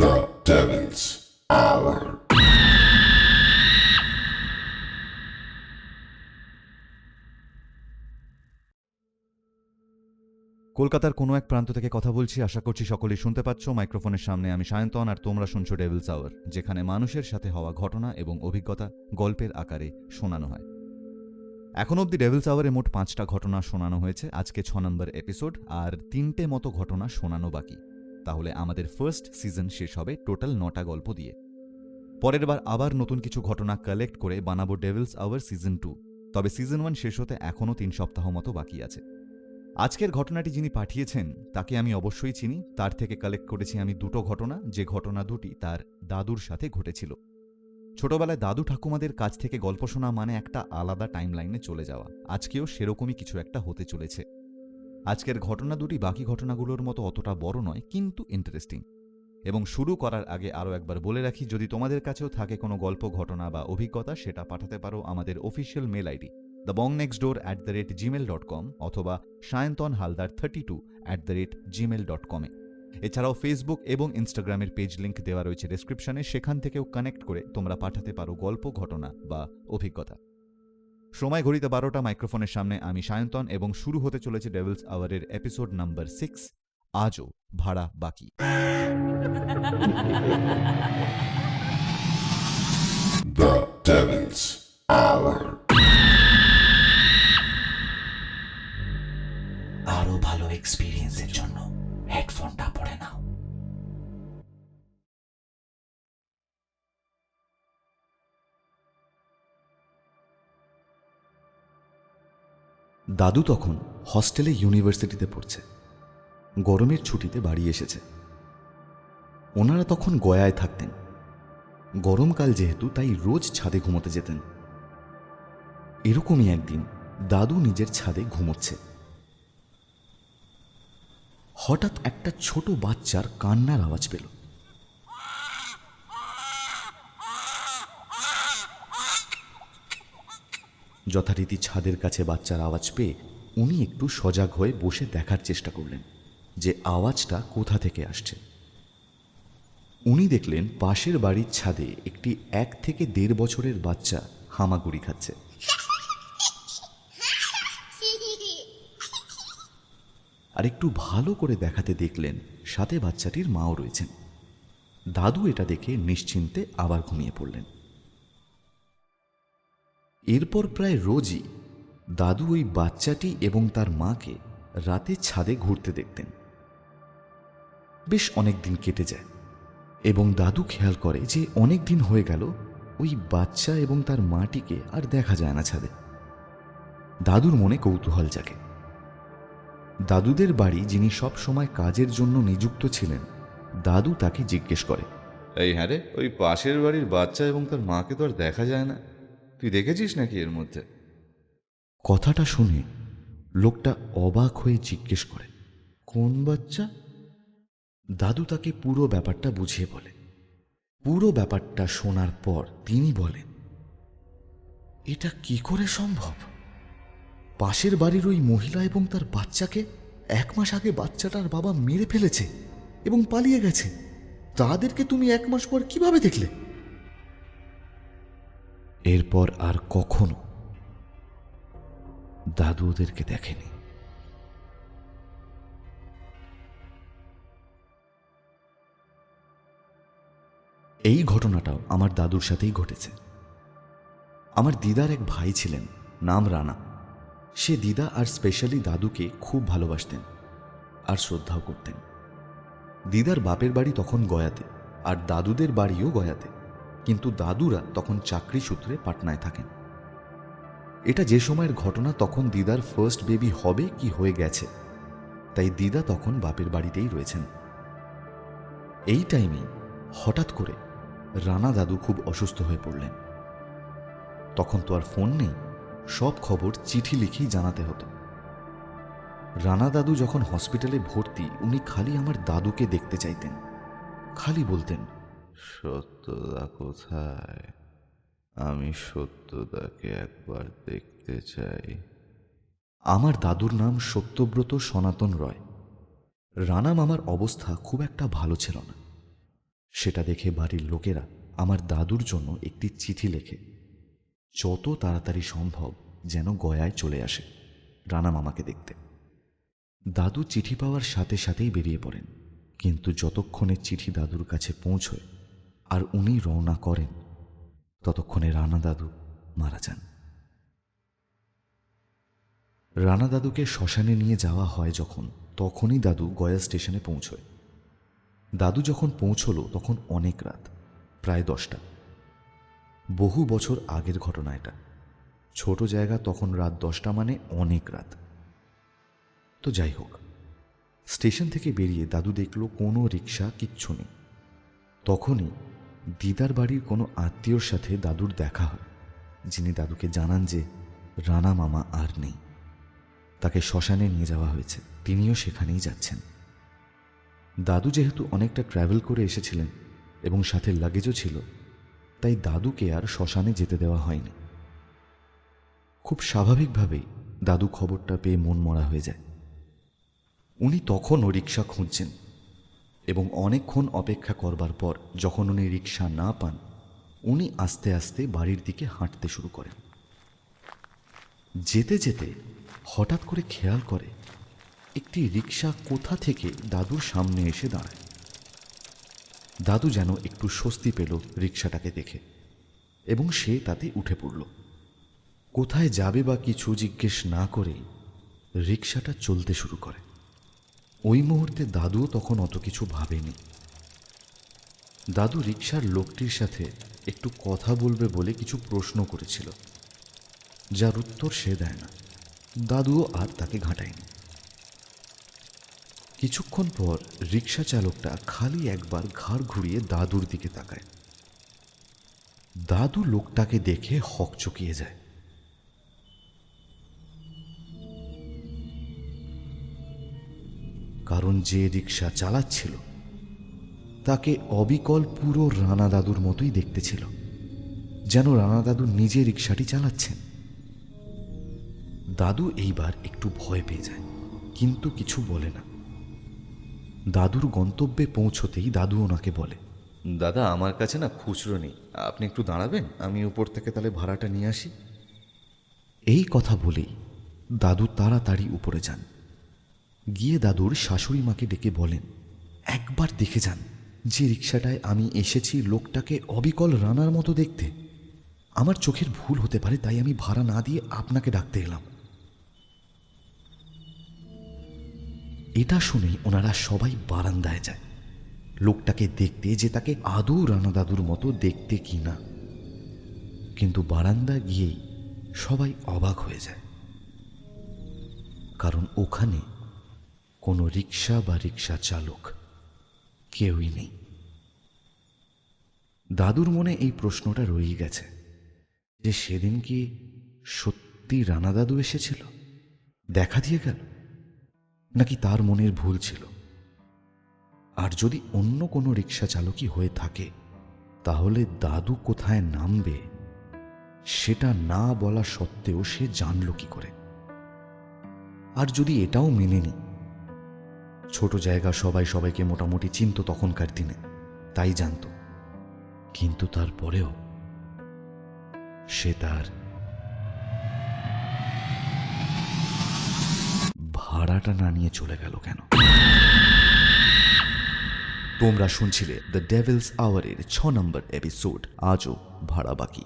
The Devil's Hour. কলকাতার কোনো এক প্রান্ত থেকে কথা বলছি। আশা করছি সকলেই শুনতে পাচ্ছ। মাইক্রোফোনের সামনে আমি সায়ন্তন আর তোমরা শুনছো ডেভিলস আওয়ার যেখানে মানুষের সাথে হওয়া ঘটনা এবং অভিজ্ঞতা গল্পের আকারে শোনানো হয়। এখন অবধি ডেভিলস আওয়ারে মোট পাঁচটা ঘটনা শোনানো হয়েছে। আজকে ছ নম্বর এপিসোড আর তিনটে মতো ঘটনা শোনানো বাকি। তাহলে আমাদের ফার্স্ট সিজন শেষ হবে টোটাল নটা গল্প দিয়ে। পরের বার আবার নতুন কিছু ঘটনা কালেক্ট করে বানাবো ডেভিলস আওয়ার সিজন টু তবে সিজন ওয়ান শেষ হতে এখনও তিন সপ্তাহ মতো বাকি আছে। আজকের ঘটনাটি যিনি পাঠিয়েছেন, তাকে আমি অবশ্যই চিনি। তার থেকে কালেক্ট করেছি আমি দুটো ঘটনা। যে ঘটনা দুটি তার দাদুর সাথে ঘটেছিল। ছোটবেলায় দাদু ঠাকুমাদের কাছ থেকে গল্প শোনা মানে একটা আলাদা টাইমলাইনে চলে যাওয়া। আজকেও সেরকমই কিছু একটা হতে চলেছে। আজকের ঘটনা দুটি বাকি ঘটনাগুলোর মতো অতটা বড় নয়, কিন্তু ইন্টারেস্টিং এবং শুরু করার আগে আরও একবার বলে রাখি, যদি তোমাদের কাছেও থাকে কোনো গল্প, ঘটনা বা অভিজ্ঞতা, সেটা পাঠাতে পারো আমাদের official mail ID the Bong next door at the rate Gmail dot com অথবা Sayantan Haldar thirty two at the rate Gmail dot কমে এছাড়াও ফেসবুক এবং ইনস্টাগ্রামের পেজ লিঙ্ক দেওয়া রয়েছে ডেসক্রিপশনে সেখান থেকেও কানেক্ট করে তোমরা পাঠাতে পারো গল্প ঘটনা বা অভিজ্ঞতা। সময় ঘড়িতে বারোটা মাইক্রোফোনের সামনে আমি সায়ন্তন এবং শুরু হতে চলেছে ডেভিলস আওয়ারের এপিসোড নাম্বার সিক্স আজও ভাড়া বাকি. আরও ভালো এক্সপিরিয়েন্সের জন্য। হেডফোনটা পরে নাও। দাদু তখন হস্টেলে ইউনিভার্সিটিতে পড়ছে। গরমের ছুটিতে বাড়ি এসেছে। ওনারা তখন গয়ায় থাকতেন। গরমকাল যেহেতু, তাই রোজ ছাদে ঘুমোতে যেতেন। এরকমই একদিন দাদু নিজের ছাদে ঘুমোচ্ছে। হঠাৎ একটা ছোট বাচ্চার কান্নার আওয়াজ পেল। যথারীতি ছাদের কাছে বাচ্চার আওয়াজ পেয়ে উনি একটু সজাগ হয়ে বসে দেখার চেষ্টা করলেন যে আওয়াজটা কোথা থেকে আসছে। উনি দেখলেন পাশের বাড়ির ছাদে একটি এক থেকে দেড় বছরের বাচ্চা হামাগুড়ি খাচ্ছে। আর একটু ভালো করে দেখাতে দেখলেন সাথে বাচ্চাটির মাও রয়েছেন। দাদু এটা দেখে নিশ্চিন্তে আবার ঘুমিয়ে পড়লেন। এরপর প্রায় রোজই দাদু ওই বাচ্চাটি এবং তার মাকে রাতে ছাদে ঘুরতে দেখতেন। বেশ অনেক দিন কেটে যায় এবং দাদু খেয়াল করে যে অনেক দিন হয়ে গেল ওই বাচ্চা এবং তার মাটিকে আর দেখা যায় না ছাদে। দাদুর মনে কৌতূহল জাগে। দাদুদের বাড়ি যিনি সব সময় কাজের জন্য নিযুক্ত ছিলেন দাদু তাকে জিজ্ঞেস করে। এই হ্যাঁ রে ওই পাশের বাড়ির বাচ্চা এবং তার মাকে তো আর দেখা যায় না। তুই দেখেছিস নাকি এর মধ্যে? কথাটা শুনে লোকটা অবাক হয়ে জিজ্ঞেস করে কোন বাচ্চা? দাদু তাকে পুরো ব্যাপারটা বুঝিয়ে বলে। পুরো ব্যাপারটা শোনার পর তিনি বলেন এটা কি করে সম্ভব? পাশের বাড়ির ওই মহিলা এবং তার বাচ্চাকে এক মাস আগে বাচ্চাটার বাবা মেরে ফেলেছে এবং পালিয়ে গেছে। তাদেরকে তুমি এক মাস পর কীভাবে দেখলে? এরপর আর কখনো দাদু ওদেরকে দেখেনি। এই ঘটনাটাও আমার দাদুর সাথেই ঘটেছে। আমার দিদার এক ভাই ছিলেন, নাম রানা। সে দিদা আর স্পেশালি দাদুকে খুব ভালোবাসতেন আর শ্রদ্ধাও করতেন। দিদার বাপের বাড়ি তখন গয়াতে আর দাদুদের বাড়িও গয়াতে, কিন্তু দাদুরা তখন চাকরি সূত্রে পাটনায় থাকেন। এটা যে সময়ের ঘটনা তখন দিদার ফার্স্ট বেবি হবে কি হয়ে গেছে, তাই দিদা তখন বাপের বাড়িতেই রয়েছেন। এই টাইমেই হঠাৎ করে রানা দাদু খুব অসুস্থ হয়ে পড়লেন। তখন তো আর ফোন নেই। সব খবর চিঠি লিখেই জানাতে হতো। রানা দাদু যখন হসপিটালে ভর্তি উনি খালি আমার দাদুকে দেখতে চাইতেন। খালি বলতেন সত্যদা কোথায়? আমি সত্যদাকে একবার দেখতে চাই। আমার দাদুর নাম সত্যব্রত সনাতন রয়। রানা মামার অবস্থা খুব একটা ভালো ছিল না। সেটা দেখে বাড়ির লোকেরা আমার দাদুর জন্য একটি চিঠি লেখে। যত তাড়াতাড়ি সম্ভব যেন গয়ায় চলে আসে রানা মামাকে দেখতে। দাদু চিঠি পাওয়ার সাথে সাথেই বেরিয়ে পড়েন। কিন্তু যতক্ষণে চিঠি দাদুর কাছে পৌঁছয় আর উনি রওনা করেন, ততক্ষণে রানা দাদু মারা যান। রানা দাদুকে শ্মশানে নিয়ে যাওয়া হয় যখন, তখনই দাদু গয়া স্টেশনে পৌঁছয়। দাদু যখন পৌঁছলো তখন অনেক রাত, প্রায় দশটা। বহু বছর আগের ঘটনা এটা। ছোট জায়গা তখন রাত দশটা মানে অনেক রাত। তো যাই হোক, স্টেশন থেকে বেরিয়ে দাদু দেখল কোনো রিক্সা কিচ্ছু নেই। তখনই দিদার বাড়ির কোনো আত্মীয়র সাথে দাদুর দেখা হয়, যিনি দাদুকে জানান যে রানা মামা আর নেই। তাকে শ্মশানে নিয়ে যাওয়া হয়েছে, তিনিও সেখানেই যাচ্ছেন। দাদু যেহেতু অনেকটা ট্রাভেল করে এসেছিলেন এবং সাথে লাগেজও ছিল তাই দাদুকে আর শ্মশানে যেতে দেওয়া হয়নি। খুব স্বাভাবিকভাবেই দাদু খবরটা পেয়ে মন মরা হয়ে যায়। উনি তখনও রিক্সা খুঁজছেন এবং অনেকক্ষণ অপেক্ষা করবার পর যখন উনি রিক্সা না পান, উনি আস্তে আস্তে বাড়ির দিকে হাঁটতে শুরু করেন। যেতে যেতে হঠাৎ করে খেয়াল করে একটি রিক্সা কোথা থেকে দাদুর সামনে এসে দাঁড়ায়। দাদু যেন একটু স্বস্তি পেল রিক্সাটাকে দেখে, এবং সে তাতে উঠে পড়ল। কোথায় যাবে বা কিছু জিজ্ঞেস না করেই রিক্সাটা চলতে শুরু করে। ওই মুহূর্তে দাদুও তখন অত কিছু ভাবেনি। দাদু রিক্সার লোকটির সাথে একটু কথা বলবে বলে কিছু প্রশ্ন করেছিল, যার উত্তর সে দেয় না। দাদুও আর তাকে ঘাঁটায়নি। কিছুক্ষণ পর রিক্সা চালকটা খালি একবার ঘাড় ঘুরিয়ে দাদুর দিকে তাকায়। দাদু লোকটাকে দেখে হক চকিয়ে যায়। কারণ যে রিক্সা চালাচ্ছিল, তাকে অবিকল পুরো রানা দাদুর মতোই দেখতে ছিল, যেন রানা দাদু নিজে রিক্সাটি চালাচ্ছেন। দাদু এইবার একটু ভয় পেয়ে যায়, কিন্তু কিছু বলে না। দাদুর গন্তব্যে পৌঁছতেই দাদু ওনাকে বলে দাদা আমার কাছে না খুচরো নেই। আপনি একটু দাঁড়াবেন আমি উপর থেকে তাহলে ভাড়াটা নিয়ে আসি। এই কথা বলেই দাদু তাড়াতাড়ি উপরে যান। গিয়ে দাদুর শাশুড়ি মাকে ডেকে বলেন একবার দেখে যান যে রিক্সাটায় আমি এসেছি লোকটাকে অবিকল রানার মতো দেখতে। আমার চোখের ভুল হতে পারে তাই আমি ভাড়া না দিয়ে আপনাকে ডাকতে এলাম। এটা শুনেই ওনারা সবাই বারান্দায় যায়। লোকটাকে দেখতে যে তাকে আদৌ রানা দাদুর মতো দেখতে কি না। কিন্তু বারান্দা গিয়েই সবাই অবাক হয়ে যায়। কারণ ওখানে কোনো রিক্সা বা রিক্সা চালক কেউই নেই। দাদুর মনে এই প্রশ্নটা রয়েই গেছে যে সেদিন কি সত্যি রানা দাদু এসেছিল? দেখা দিয়ে গেল? নাকি তার মনের ভুল ছিল? আর যদি অন্য কোনো রিক্সা চালকই হয়ে থাকে, তাহলে দাদু কোথায় নামবে? সেটা না বলা সত্ত্বেও সে জানল কি করে। আর যদি এটাও মেনে নি, ছোট জায়গা সবাই সবাইকে মোটামুটি চিনত তখনকার দিনে, তাই জানত। কিন্তু তারপরেও সে তার ভাড়াটা না নিয়ে চলে গেল কেন? তোমরা শুনছিলে দ্য ডেভিলস আওয়ারের ছ নম্বর এপিসোড আজও ভাড়া বাকি।